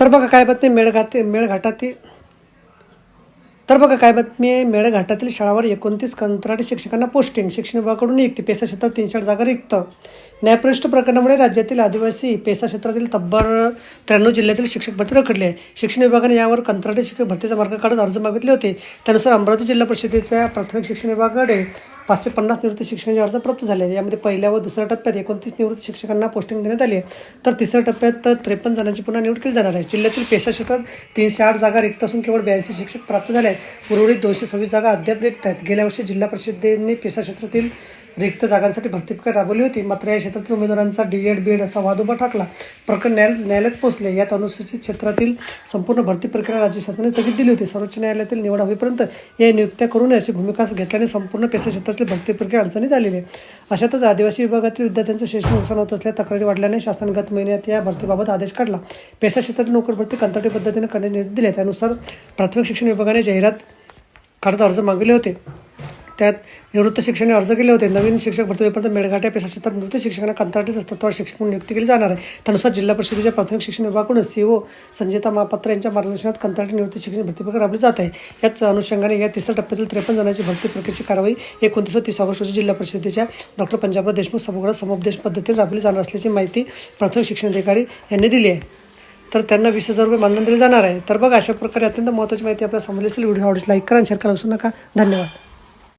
तर बघा काय बातमी मेळघाते मेळघाटातील तर बघा काय बातमी आहे मेळघाटातील शाळावर एकोणतीस कंत्राटी शिक्षकांना पोस्टिंग शिक्षण विभागाकडून नियुक्ती पेसा क्षेत्रात तीनशे जागा रिक्त. न्यायप्रविष्ट प्रकरणामुळे राज्यातील आदिवासी पेसा क्षेत्रातील तब्बल त्र्याण्णव जिल्ह्यातील शिक्षक भरती रखडली आहे. शिक्षण विभागाने यावर कंत्राटी शिक्षक भरतीचा मार्ग काढत अर्ज मागितले होते. त्यानुसार अमरावती जिल्हा परिषदेच्या प्राथमिक शिक्षण विभागाकडे पाचशे पन्नास निवृत्ती शिक्षणाचे अर्ज प्राप्त झाले यामध्ये पहिल्या व दुसऱ्या टप्प्यात एकोणतीस निवृत्त शिक्षकांना पोस्टिंग देण्यात आली तर तिसऱ्या टप्प्यात त्रेपन्न जणांची पुन्हा निवड केली जाणार आहे. जिल्ह्यातील पेशा क्षेत्रात तीनशे आठ जागा रिक्त असून केवळ ब्याऐंशी शिक्षक प्राप्त झाले आहेत. उर्वरित दोनशे सव्वीस जागा अद्याप रिक्त आहेत. गेल्या वर्षी जिल्हा परिषदेने पेशा क्षेत्रातील रिक्त जागांसाठी भरती प्रक्रिया राबवली होती. मात्र या क्षेत्रातील उमेदवारांचा डी एड बी एड असा वाद उभा टाकला प्रकरण न्यायाल न्यायालयात पोहोचले. यात अनुसूचित क्षेत्रातील संपूर्ण भरती प्रक्रिया राज्य शासनाने स्थगित दिली होती. सर्वोच्च न्यायालयातील निवड होईपर्यंत या नियुक्त्या करून अशी भूमिका घेतल्याने संपूर्ण पेशा क्षेत्रातील भरती प्रक्रिया अडचणीत आलेली आहे. अशातच आदिवासी विभागातील विद्यार्थ्यांचं शैक्षणिक नुकसान होत असल्या तक्रारी वाढल्याने शासन गत महिन्यात या भरतीबाबत आदेश काढला. पेशा क्षेत्रातील नोकर भरती कंत्राटी पद्धतीने करण्याचे निर्देश दिले. त्यानुसार प्राथमिक शिक्षण विभागाने जाहिरात काढत अर्ज मागविले होते. त्यात निवृत्त शिक्षणाने अर्ज केले होते. नवीन शिक्षक भरती होईपर्यंत मेळघाट्या पेशा क्षेत्रात निवृत्त शिक्षकांना कंत्राटीच तत्वावर शिक्षक म्हणून नियुक्ती केली जाणार आहे. त्यानुसार जिल्हा परिषदेच्या प्राथमिक शिक्षण विभागाकडून सीओ संजिता महापात्र यांच्या मार्गदर्शनात कंत्राटी निवृत्त शिक्षण भरती प्रक्रिया राबवली जात आहे. याच अनुषंगाने या तिसऱ्या टप्प्यातील त्रेपन्न जणांची भरती प्रक्रियेची कारवाई एकोणतीस व तीस ऑगस्ट रोजी जिल्हा परिषदेच्या डॉक्टर पंजाबराव देशमुख सभागृहात समुपदेश पद्धतीने राबवली जाणार असल्याची माहिती प्राथमिक शिक्षण अधिकारी यांनी दिली आहे. तर त्यांना वीस हजार रुपये मानधन दिले जाणार आहे. तर बघा अशा प्रकारे अत्यंत महत्त्वाची माहिती आपल्याला समजली असेल. व्हिडिओ आवडीस लाईक करा आणि शेअर करा विसरू नका. धन्यवाद.